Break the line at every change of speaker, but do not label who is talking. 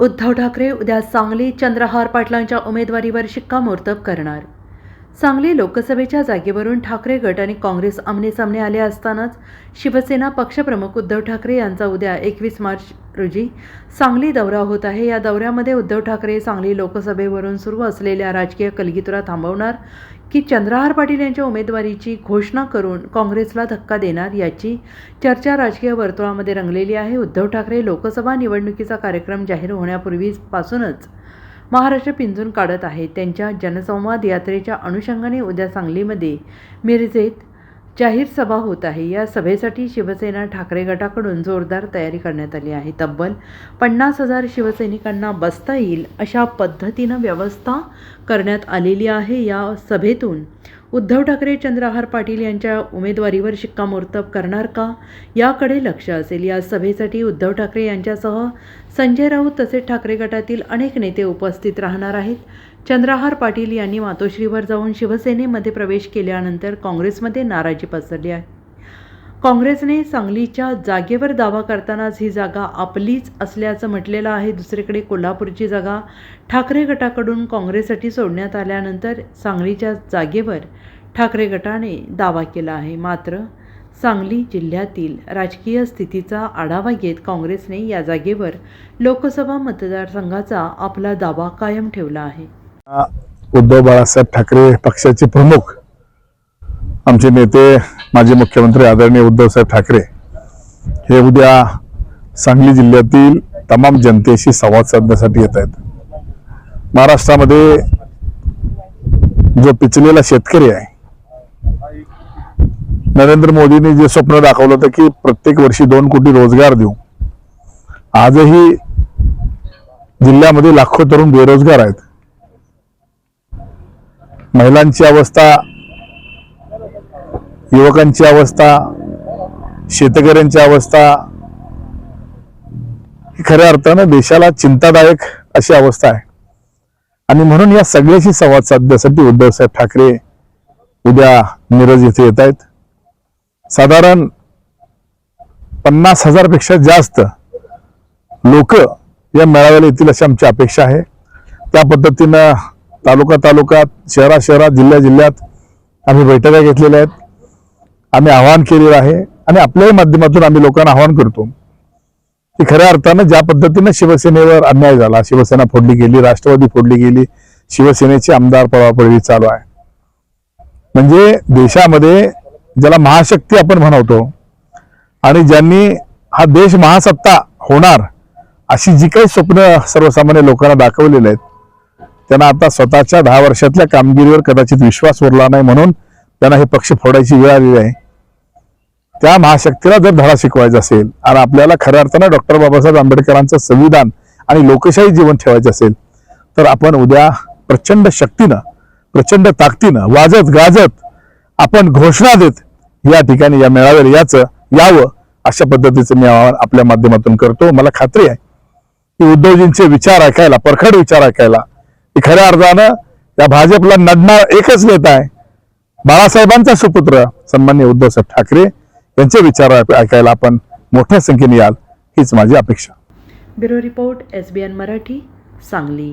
उद्धव ठाकरे उद्या सांगली चंद्रहार पाटलांच्या उमेदवारीवर शिक्कामोर्तब करणार. सांगली लोकसभेच्या जागेवरून ठाकरे गट आणि काँग्रेस आमनेसामने आले असतानाच शिवसेना पक्षप्रमुख उद्धव ठाकरे यांचा उद्या एकवीस मार्च रोजी सांगली दौरा होत आहे. या दौऱ्यामध्ये उद्धव ठाकरे सांगली लोकसभेवरून सुरू असलेल्या राजकीय कलगीतुरा थांबवणार की चंद्रहार पाटील यांच्या उमेदवारीची घोषणा करून काँग्रेसला धक्का देणार याची चर्चा राजकीय वर्तुळामध्ये रंगलेली आहे. उद्धव ठाकरे लोकसभा निवडणुकीचा कार्यक्रम जाहीर होण्यापूर्वीपासूनच महाराष्ट्र पिंजून काढत आहे. त्यांच्या जनसंवाद यात्रेच्या अनुषंगाने उद्या सांगलीमध्ये मिरजेत जाहीर सभा होत आहे. या सभेसाठी शिवसेना ठाकरे गटाकडून जोरदार तयारी करण्यात आली आहे. तब्बल पन्नास हजार शिवसैनिकांना बसता येईल अशा पद्धतीनं व्यवस्था करण्यात आलेली आहे. या सभेतून उद्धव ठाकरे चंद्रहार पाटील यांच्या उमेदवारीवर शिक्कामोर्तब करणार का? याकडे लक्ष असेल. या सभेसाठी उद्धव ठाकरे यांच्यासह संजय राऊत तसेच ठाकरे गटातील अनेक नेते उपस्थित राहणार आहेत. चंद्रहार पाटील यांनी मातोश्रीवर जाऊन शिवसेनेमध्ये प्रवेश केल्यानंतर काँग्रेसमध्ये नाराजी पसरली आहे. काँग्रेसने सांगलीच्या जागेवर दावा करतानाच ही जागा आपलीच असल्याचं म्हटलेलं आहे. दुसरीकडे कोल्हापूरची जागा ठाकरे गटाकडून काँग्रेससाठी सोडण्यात आल्यानंतर सांगलीच्या जागेवर ठाकरे गटाने दावा केला आहे. मात्र सांगली जिल्ह्यातील राजकीय स्थितीचा आढावा घेत काँग्रेसने या जागेवर लोकसभा मतदारसंघाचा आपला दावा कायम ठेवला आहे.
उद्धव बाळासाहेब ठाकरे पक्षाचे प्रमुख आमचे नेते माजी मुख्यमंत्री आदरणीय उद्धवसाहेब ठाकरे हे उद्या सांगली जिल्ह्यातील तमाम जनतेशी संवाद साधण्यासाठी येत आहेत. महाराष्ट्रामध्ये जो पिचलेला शेतकरी आहे नरेंद्र मोदींनी जे स्वप्न दाखवलं होतं की प्रत्येक वर्षी दोन कोटी रोजगार देऊ. आजही जिल्ह्यामध्ये लाखो तरुण बेरोजगार आहेत. महिलांची अवस्था युवकांची अवस्था शेतकऱ्यांची अवस्था ही खऱ्या अर्थानं देशाला चिंतादायक अशी अवस्था आहे. आणि म्हणून या सगळ्याशी संवाद साधण्यासाठी उद्धवसाहेब ठाकरे उद्या मिरज येथे येत आहेत. साधारण पन्नास हजारपेक्षा जास्त लोक या मेळाव्याला येतील अशी आमची अपेक्षा आहे. त्या पद्धतीनं तालुका तालुक्यात शहरा शहरात जिल्ह्या जिल्ह्यात आम्ही बैठका घेतलेल्या आहेत. आम्ही आवाहन केलेलं आहे आणि आपल्याही माध्यमातून आम्ही लोकांना आवाहन करतो की खऱ्या अर्थानं ज्या पद्धतीनं शिवसेनेवर अन्याय झाला शिवसेना फोडली गेली राष्ट्रवादी फोडली गेली शिवसेनेचे आमदार पळापळवी चालू आहे. म्हणजे देशामध्ये ज्याला महाशक्ती आपण म्हणवतो आणि ज्यांनी हा देश महासत्ता होणार अशी जी काही स्वप्न सर्वसामान्य लोकांना दाखवलेले आहेत त्यांना आता स्वतःच्या दहा वर्षातल्या कामगिरीवर कदाचित विश्वास उरला नाही म्हणून त्यांना हे पक्ष फोडायची वेळ आलेली आहे. त्या महाशक्तीला जर धडा शिकवायचा असेल आणि आपल्याला खऱ्या अर्थानं डॉक्टर बाबासाहेब आंबेडकरांचं संविधान आणि लोकशाही जीवन ठेवायचं असेल तर आपण उद्या प्रचंड शक्तीनं प्रचंड ताकदीनं वाजत गाजत आपण घोषणा देत या ठिकाणी या मेळाव्याला याचं यावं अशा पद्धतीचं मी आवाहन आपल्या माध्यमातून करतो. मला खात्री आहे की उद्धवजींचे विचार ऐकायला परखड विचार ऐकायला की खऱ्या अर्थानं या भाजपला नडणार एकच नेता आहे. बाळासाहेबांचा सुपुत्र सन्मान्य उद्धवसाहेब ठाकरे. त्यांचे विचार ऐकायला आपण मोठ्या संख्येने याल हीच माझी अपेक्षा.
Bureau report S B N Marathi Sangli.